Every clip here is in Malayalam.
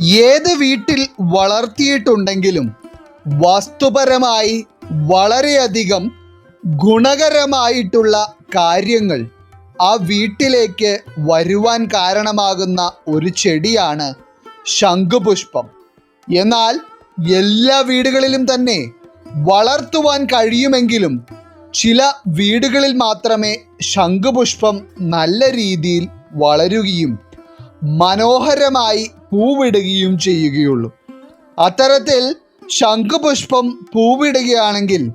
ഏത് വീട്ടിൽ വളർത്തിയിട്ടുണ്ടെങ്കിലും വാസ്തുപരമായി വളരെയധികം ഗുണകരമായിട്ടുള്ള കാര്യങ്ങൾ ആ വീട്ടിലേക്ക് വരുവാൻ കാരണമാകുന്ന ഒരു ചെടിയാണ് ശംഖുപുഷ്പം. എന്നാൽ എല്ലാ വീടുകളിലും തന്നെ വളർത്തുവാൻ കഴിയുമെങ്കിലും ചില വീടുകളിൽ മാത്രമേ ശംഖുപുഷ്പം നല്ല രീതിയിൽ വളരുകയും മനോഹരമായി പൂവിടുകയും ചെയ്യുകയുള്ളൂ. അത്തരത്തിൽ ശംഖുപുഷ്പം പൂവിടുകയാണെങ്കിൽ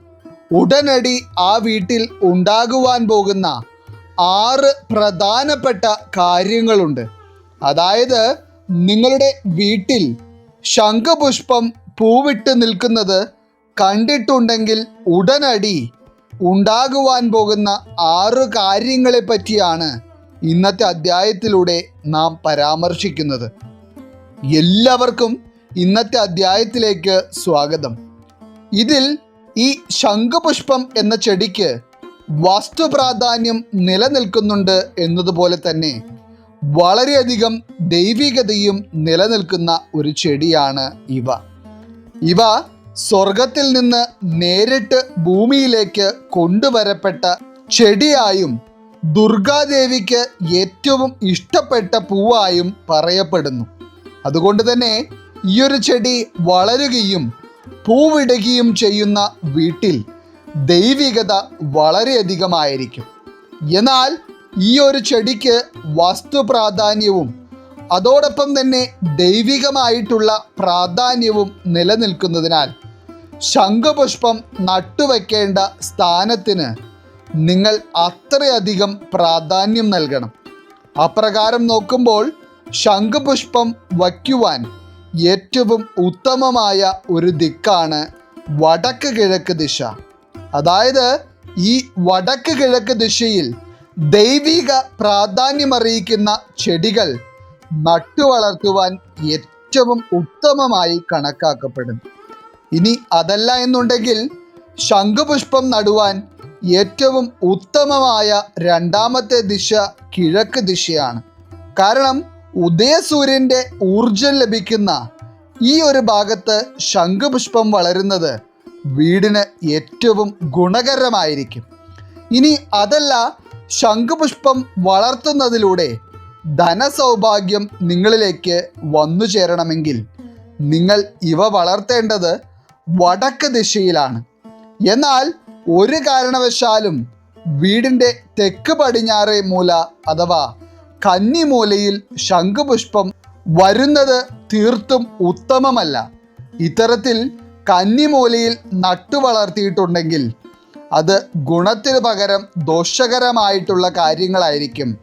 ഉടനടി ആ വീട്ടിൽ ഉണ്ടാകുവാൻ പോകുന്ന ആറ് പ്രധാനപ്പെട്ട കാര്യങ്ങളുണ്ട്. അതായത് നിങ്ങളുടെ വീട്ടിൽ ശംഖുപുഷ്പം പൂവിട്ട് നിൽക്കുന്നത് കണ്ടിട്ടുണ്ടെങ്കിൽ ഉടനടി ഉണ്ടാകുവാൻ പോകുന്ന ആറ് കാര്യങ്ങളെ പറ്റിയാണ് ഇന്നത്തെ അധ്യായത്തിലൂടെ നാം പരാമർശിക്കുന്നത്. എല്ലാവർക്കും ഇന്നത്തെ അധ്യായത്തിലേക്ക് സ്വാഗതം. ഇതിൽ ഈ ശംഖുപുഷ്പം എന്ന ചെടിക്ക് വാസ്തുപ്രാധാന്യം നിലനിൽക്കുന്നുണ്ട് എന്നതുപോലെ തന്നെ വളരെയധികം ദൈവികതയും നിലനിൽക്കുന്ന ഒരു ചെടിയാണ് ഇവ. ഇവ സ്വർഗത്തിൽ നിന്ന് നേരിട്ട് ഭൂമിയിലേക്ക് കൊണ്ടുവരപ്പെട്ട ചെടിയായും ദുർഗാദേവിക്ക് ഏറ്റവും ഇഷ്ടപ്പെട്ട പൂവായും പറയപ്പെടുന്നു. അതുകൊണ്ട് തന്നെ ഈ ഒരു ചെടി വളരുകയും പൂവിടുകയും ചെയ്യുന്ന വീട്ടിൽ ദൈവികത വളരെയധികമായിരിക്കും. എന്നാൽ ഈ ഒരു ചെടിക്ക് വസ്തു പ്രാധാന്യവും അതോടൊപ്പം തന്നെ ദൈവികമായിട്ടുള്ള പ്രാധാന്യവും നിലനിൽക്കുന്നതിനാൽ ശംഖുപുഷ്പം നട്ടുവെക്കേണ്ട സ്ഥാനത്തിന് നിങ്ങൾ അത്രയധികം പ്രാധാന്യം നൽകണം. അപ്രകാരം നോക്കുമ്പോൾ ശംഖുപുഷ്പം വയ്ക്കുവാൻ ഏറ്റവും ഉത്തമമായ ഒരു ദിക്കാണ് വടക്ക് കിഴക്ക് ദിശ. അതായത് ഈ വടക്ക് കിഴക്ക് ദിശയിൽ ദൈവിക പ്രാധാന്യമറിയിക്കുന്ന ചെടികൾ നട്ടുവളർത്തുവാൻ ഏറ്റവും ഉത്തമമായി കണക്കാക്കപ്പെടുന്നു. ഇനി അതല്ല എന്നുണ്ടെങ്കിൽ ശംഖുപുഷ്പം നടുവാൻ ഏറ്റവും ഉത്തമമായ രണ്ടാമത്തെ ദിശ കിഴക്ക് ദിശയാണ്. കാരണം ഉദയസൂര്യന്റെ ഊർജം ലഭിക്കുന്ന ഈ ഒരു ഭാഗത്ത് ശംഖുപുഷ്പം വളരുന്നത് വീടിന് ഏറ്റവും ഗുണകരമായിരിക്കും. ഇനി അതല്ല ശംഖുപുഷ്പം വളർത്തുന്നതിലൂടെ ധനസൗഭാഗ്യം നിങ്ങളിലേക്ക് വന്നു ചേരണമെങ്കിൽ നിങ്ങൾ ഇവ വളർത്തേണ്ടത് വടക്ക് ദിശയിലാണ്. എന്നാൽ ഒരു കാരണവശാലും വീടിന്റെ തെക്ക് പടിഞ്ഞാറേ മൂല അഥവാ കന്നിമൂലയിൽ ശംഖുപുഷ്പം വരുന്നത് തീർത്തും ഉത്തമമല്ല. ഇത്തരത്തിൽ കന്നിമൂലയിൽ നട്ടു വളർത്തിയിട്ടുണ്ടെങ്കിൽ അത് ഗുണത്തിന് പകരം ദോഷകരമായിട്ടുള്ള കാര്യങ്ങളായിരിക്കും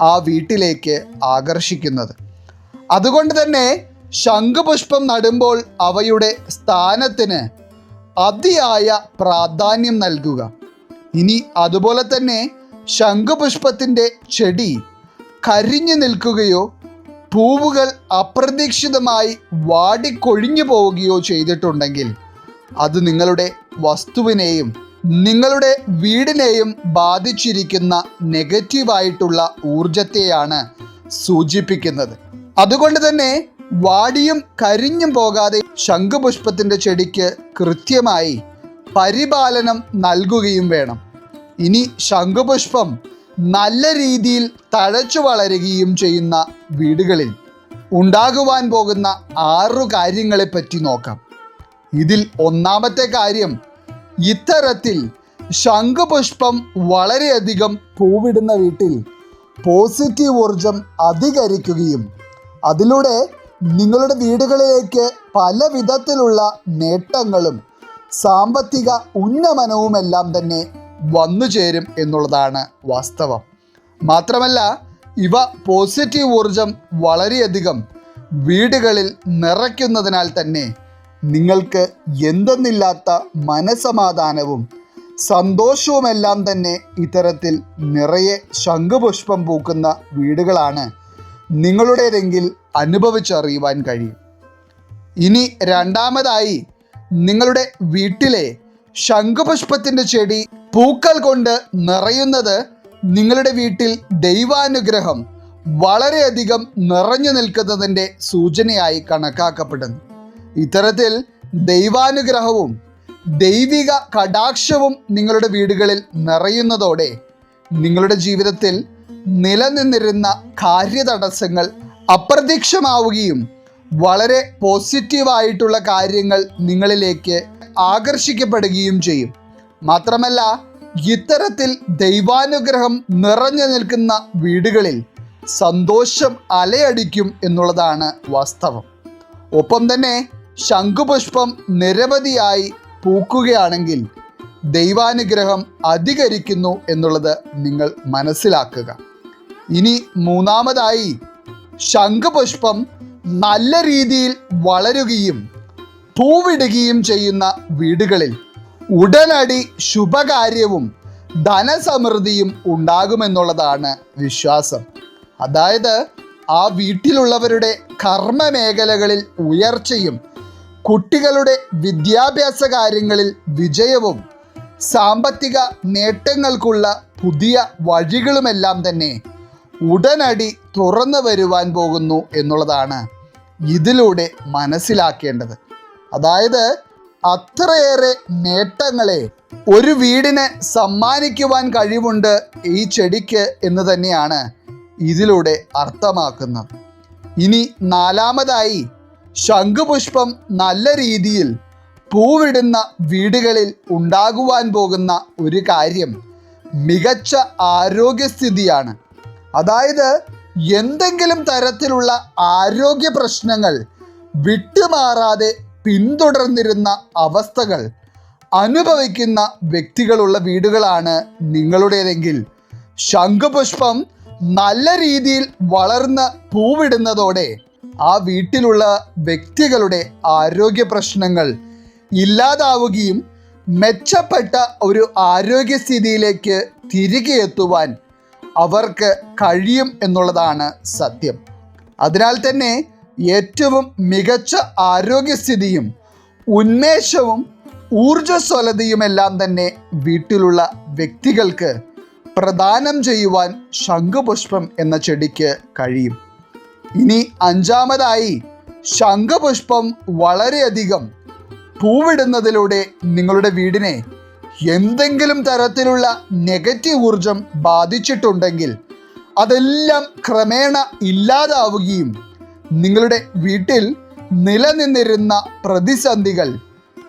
ആ വീട്ടിലേക്ക് ആകർഷിക്കുന്നത്. അതുകൊണ്ട് തന്നെ ശംഖുപുഷ്പം നടുമ്പോൾ അവയുടെ സ്ഥാനത്തിന് അതിയായ പ്രാധാന്യം നൽകുക. ഇനി അതുപോലെ തന്നെ ശംഖുപുഷ്പത്തിന്റെ ചെടി കരിഞ്ഞു നിൽക്കുകയോ പൂവുകൾ അപ്രതീക്ഷിതമായി വാടിക്കൊഴിഞ്ഞു പോവുകയോ ചെയ്തിട്ടുണ്ടെങ്കിൽ അത് നിങ്ങളുടെ വസ്തുവിനെയും നിങ്ങളുടെ വീടിനെയും ബാധിച്ചിരിക്കുന്ന നെഗറ്റീവായിട്ടുള്ള ഊർജത്തെയാണ് സൂചിപ്പിക്കുന്നത്. അതുകൊണ്ട് തന്നെ വാടിയും കരിഞ്ഞും പോകാതെ ശംഖുപുഷ്പത്തിന്റെ ചെടിക്ക് കൃത്യമായി പരിപാലനം നൽകുകയും വേണം. ഇനി ശംഖുപുഷ്പം നല്ല രീതിയിൽ തഴച്ചു വളരുകയും ചെയ്യുന്ന വീടുകളിൽ ഉണ്ടാകുവാൻ പോകുന്ന ആറു കാര്യങ്ങളെ പറ്റി നോക്കാം. ഇതിൽ ഒന്നാമത്തെ കാര്യം ഇത്തരത്തിൽ ശംഖുപുഷ്പം വളരെയധികം പൂവിടുന്ന വീട്ടിൽ പോസിറ്റീവ് ഊർജം അധികരിക്കുകയും അതിലൂടെ നിങ്ങളുടെ വീടുകളിലേക്ക് പല വിധത്തിലുള്ള നേട്ടങ്ങളും സാമ്പത്തിക ഉന്നമനവുമെല്ലാം തന്നെ വന്നു ചേരും എന്നുള്ളതാണ് വാസ്തവം. മാത്രമല്ല ഇവ പോസിറ്റീവ് ഊർജം വളരെയധികം വീടുകളിൽ നിറയ്ക്കുന്നതിനാൽ തന്നെ നിങ്ങൾക്ക് എന്തെന്നില്ലാത്ത മനസമാധാനവും സന്തോഷവുമെല്ലാം തന്നെ ഇത്തരത്തിൽ നിറയെ ശംഖുപുഷ്പം പൂക്കുന്ന വീടുകളാണ്. നിങ്ങളുടേതെങ്കിൽ അനുഭവിച്ചറിയുവാൻ കഴിയും. ഇനി രണ്ടാമതായി നിങ്ങളുടെ വീട്ടിലെ ശംഖുപുഷ്പത്തിന്റെ ചെടി പൂക്കൾ കൊണ്ട് നിറയുന്നത് നിങ്ങളുടെ വീട്ടിൽ ദൈവാനുഗ്രഹം വളരെയധികം നിറഞ്ഞു നിൽക്കുന്നതിന്റെ സൂചനയായി കണക്കാക്കപ്പെടുന്നു. ഇത്തരത്തിൽ ദൈവാനുഗ്രഹവും ദൈവിക കടാക്ഷവും നിങ്ങളുടെ വീടുകളിൽ നിറയുന്നതോടെ നിങ്ങളുടെ ജീവിതത്തിൽ നിലനിന്നിരുന്ന കാര്യതടസ്സങ്ങൾ അപ്രത്യക്ഷമാവുകയും വളരെ പോസിറ്റീവായിട്ടുള്ള കാര്യങ്ങൾ നിങ്ങളിലേക്ക് ആകർഷിക്കപ്പെടുകയും ചെയ്യും. മാത്രമല്ല ഇത്തരത്തിൽ ദൈവാനുഗ്രഹം നിറഞ്ഞു നിൽക്കുന്ന വീടുകളിൽ സന്തോഷം അലയടിക്കും എന്നുള്ളതാണ് വാസ്തവം. ഒപ്പം തന്നെ ശംഖുപുഷ്പം നിരവധിയായി പൂക്കുകയാണെങ്കിൽ ദൈവാനുഗ്രഹം അധികരിക്കുന്നു എന്നുള്ളത് നിങ്ങൾ മനസ്സിലാക്കുക. ഇനി മൂന്നാമതായി ശംഖുപുഷ്പം നല്ല രീതിയിൽ വളരുകയും പൂവിടുകയും ചെയ്യുന്ന വീടുകളിൽ ഉടനടി ശുഭകാര്യവും ധനസമൃദ്ധിയും ഉണ്ടാകുമെന്നുള്ളതാണ് വിശ്വാസം. അതായത് ആ വീട്ടിലുള്ളവരുടെ കർമ്മ മേഖലകളിൽ ഉയർച്ചയും കുട്ടികളുടെ വിദ്യാഭ്യാസ കാര്യങ്ങളിൽ വിജയവും സാമ്പത്തിക നേട്ടങ്ങൾക്കുള്ള പുതിയ വഴികളുമെല്ലാം തന്നെ ഉടനടി തുറന്നു വരുവാൻ പോകുന്നു എന്നുള്ളതാണ് ഇതിലൂടെ മനസ്സിലാക്കേണ്ടത്. അതായത് അത്രയേറെ നേട്ടങ്ങളെ ഒരു വീടിന് സമ്മാനിക്കുവാൻ കഴിവുണ്ട് ഈ ചെടിക്ക് എന്ന് തന്നെയാണ് ഇതിലൂടെ അർത്ഥമാക്കുന്നത്. ഇനി നാലാമതായി ശംഖുപുഷ്പം നല്ല രീതിയിൽ പൂവിടുന്ന വീടുകളിൽ ഉണ്ടാകുവാൻ പോകുന്ന ഒരു കാര്യം മികച്ച ആരോഗ്യസ്ഥിതിയാണ്. അതായത് എന്തെങ്കിലും തരത്തിലുള്ള ആരോഗ്യ പ്രശ്നങ്ങൾ വിട്ടുമാറാതെ പിന്തുടർന്നിരുന്ന അവസ്ഥകൾ അനുഭവിക്കുന്ന വ്യക്തികളുള്ള വീടുകളാണ് നിങ്ങളുടേതെങ്കിൽ. ശംഖുപുഷ്പം നല്ല രീതിയിൽ വളർന്ന് പൂവിടുന്നതോടെ ആ വീട്ടിലുള്ള വ്യക്തികളുടെ ആരോഗ്യ പ്രശ്നങ്ങൾ ഇല്ലാതാവുകയും മെച്ചപ്പെട്ട ഒരു ആരോഗ്യസ്ഥിതിയിലേക്ക് തിരികെ എത്തുവാൻ അവർക്ക് കഴിയും എന്നുള്ളതാണ് സത്യം. അതിനാൽ തന്നെ ഏറ്റവും മികച്ച ആരോഗ്യസ്ഥിതിയും ഉന്മേഷവും ഊർജസ്വലതയുമെല്ലാം തന്നെ വീട്ടിലുള്ള വ്യക്തികൾക്ക് പ്രദാനം ചെയ്യുവാൻ ശംഖുപുഷ്പം എന്ന ചെടിക്ക് കഴിയും. ഇനി അഞ്ചാമതായി ശംഖുപുഷ്പം വളരെയധികം പൂവിടുന്നതിലൂടെ നിങ്ങളുടെ വീടിനെ എന്തെങ്കിലും തരത്തിലുള്ള നെഗറ്റീവ് ഊർജം ബാധിച്ചിട്ടുണ്ടെങ്കിൽ അതെല്ലാം ക്രമേണ ഇല്ലാതാവുകയും നിങ്ങളുടെ വീട്ടിൽ നിലനിന്നിരുന്ന പ്രതിസന്ധികൾ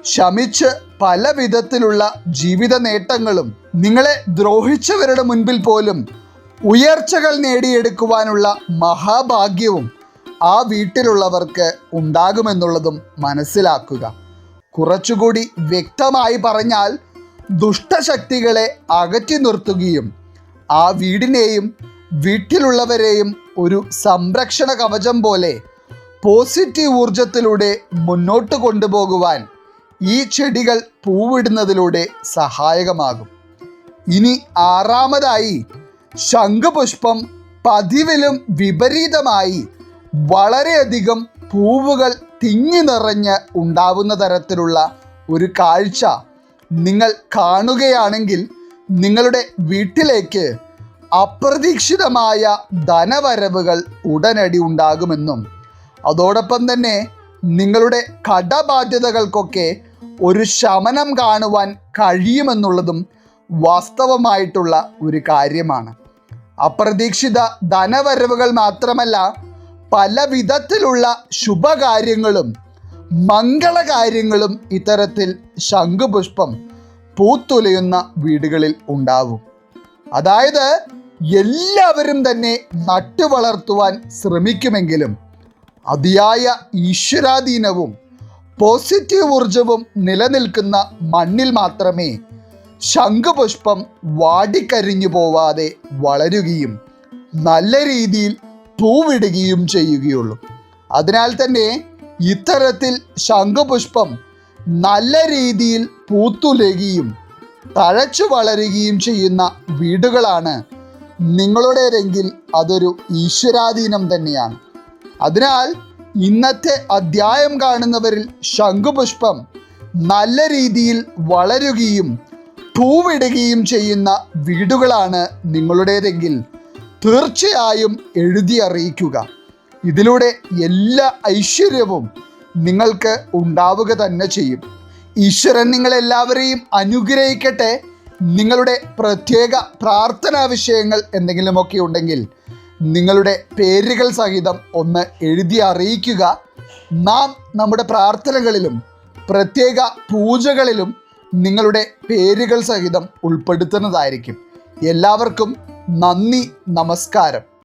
ശമിച്ച് പല വിധത്തിലുള്ള ജീവിത നേട്ടങ്ങളും നിങ്ങളെ ദ്രോഹിച്ചവരുടെ മുൻപിൽ പോലും ഉയർച്ചകൾ നേടിയെടുക്കുവാനുള്ള മഹാഭാഗ്യവും ആ വീട്ടിലുള്ളവർക്ക് ഉണ്ടാകുമെന്നുള്ളതും മനസ്സിലാക്കുക. കുറച്ചുകൂടി വ്യക്തമായി പറഞ്ഞാൽ ദുഷ്ടശക്തികളെ അകറ്റി നിർത്തുകയും ആ വീടിനെയും വീട്ടിലുള്ളവരെയും ഒരു സംരക്ഷണ കവചം പോലെ പോസിറ്റീവ് ഊർജത്തിലൂടെ മുന്നോട്ട് കൊണ്ടുപോകുവാൻ ഈ ചെടികൾ പൂവിടുന്നതിലൂടെ സഹായകമാകും. ഇനി ആറാമതായി ശംഖുപുഷ്പം പതിവിലും വിപരീതമായി വളരെയധികം പൂവുകൾ തിങ്ങി നിറഞ്ഞ് ഉണ്ടാവുന്ന തരത്തിലുള്ള ഒരു കാഴ്ച നിങ്ങൾ കാണുകയാണെങ്കിൽ നിങ്ങളുടെ വീട്ടിലേക്ക് അപ്രതീക്ഷിതമായ ധനവരവുകൾ ഉടനടി ഉണ്ടാകുമെന്നും അതോടൊപ്പം തന്നെ നിങ്ങളുടെ കടബാധ്യതകൾക്കൊക്കെ ഒരു ശമനം കാണുവാൻ കഴിയുമെന്നുള്ളതും വാസ്തവമായിട്ടുള്ള ഒരു കാര്യമാണ്. അപ്രതീക്ഷിത ധനവരവുകൾ മാത്രമല്ല പല വിധത്തിലുള്ള ശുഭകാര്യങ്ങളും മംഗളകാര്യങ്ങളും ഇത്തരത്തിൽ ശംഖുപുഷ്പം പൂത്തുലയുന്ന വീടുകളിൽ ഉണ്ടാവും. അതായത് എല്ലാവരും തന്നെ നട്ടു വളർത്തുവാൻ ശ്രമിക്കുമെങ്കിലും അതിയായ ഈശ്വരാധീനവും പോസിറ്റീവ് ഊർജവും നിലനിൽക്കുന്ന മണ്ണിൽ മാത്രമേ ശംഖുപുഷ്പം വാടിക്കരിഞ്ഞു പോവാതെ വളരുകയും നല്ല രീതിയിൽ പൂവിടുകയും ചെയ്യുകയുള്ളൂ. അതിനാൽ തന്നെ ഇത്തരത്തിൽ ശംഖുപുഷ്പം നല്ല രീതിയിൽ പൂത്തുലയുകയും തഴച്ചു വളരുകയും ചെയ്യുന്ന വീടുകളാണ് നിങ്ങളുടേതെങ്കിൽ അതൊരു ഈശ്വരാധീനം തന്നെയാണ്. അതിനാൽ ഇന്നത്തെ അധ്യായം കാണുന്നവരിൽ ശംഖുപുഷ്പം നല്ല രീതിയിൽ വളരുകയും പൂവിടുകയും ചെയ്യുന്ന വീടുകളാണ് നിങ്ങളുടേതെങ്കിൽ. തീർച്ചയായും എഴുതി അറിയിക്കുക. ഇതിലൂടെ എല്ലാ ഐശ്വര്യവും നിങ്ങൾക്ക് ഉണ്ടാവുക തന്നെ ചെയ്യും. ഈശ്വരൻ നിങ്ങളെല്ലാവരെയും അനുഗ്രഹിക്കട്ടെ. നിങ്ങളുടെ പ്രത്യേക പ്രാർത്ഥനാ വിഷയങ്ങൾ എന്തെങ്കിലുമൊക്കെ ഉണ്ടെങ്കിൽ നിങ്ങളുടെ പേരുകൾ സഹിതം ഒന്ന് എഴുതി അറിയിക്കുക. നാം നമ്മുടെ പ്രാർത്ഥനകളിലും പ്രത്യേക പൂജകളിലും നിങ്ങളുടെ പേരുകൾ സഹിതം ഉൾപ്പെടുത്തുന്നതായിരിക്കും. എല്ലാവർക്കും നന്ദി നമസ്കാരം.